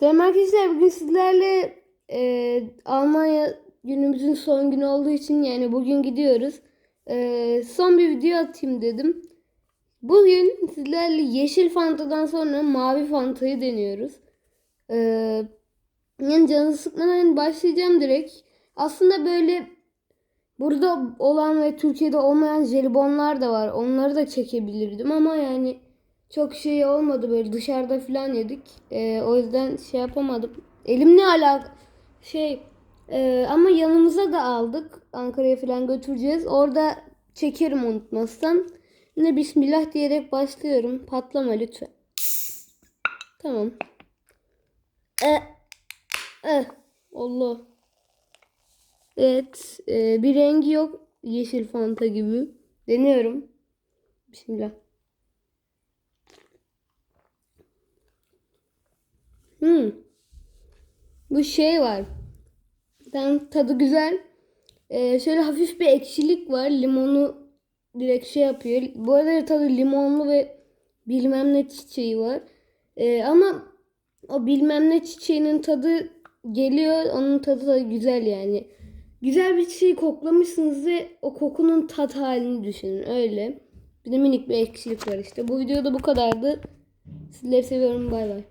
Selam arkadaşlar. Bugün sizlerle e, Almanya günümüzün son günü olduğu için yani bugün gidiyoruz. E, son bir video atayım dedim. Bugün sizlerle yeşil fantadan sonra mavi fantayı deniyoruz. E, yani canınızı sıkmadan başlayacağım direkt. Aslında böyle burada olan ve Türkiye'de olmayan jelibonlar da var. Onları da çekebilirdim ama yani çok şey olmadı böyle dışarıda falan yedik. Ee, o yüzden şey yapamadım. Elimle alak şey e, ama yanımıza da aldık. Ankara'ya falan götüreceğiz. Orada çekerim unutmazsan. Yine Bismillah diyerek başlıyorum. Patlama lütfen. Tamam. E, e, Allah. Evet. e, bir rengi yok. Yeşil fanta gibi. Deniyorum. Bismillah. Hmm. Bu şey var. Ben tadı güzel. Ee, şöyle hafif bir ekşilik var. Limonu direkt şey yapıyor. Bu arada tadı limonlu ve bilmem ne çiçeği var. Ee, ama o bilmem ne çiçeğinin tadı geliyor. Onun tadı da güzel yani. Güzel bir çiçeği koklamışsınız ve o kokunun tat halini düşünün. Öyle. Bir de minik bir ekşilik var işte. Bu videoda bu kadardı. Sizleri seviyorum. Bay bay.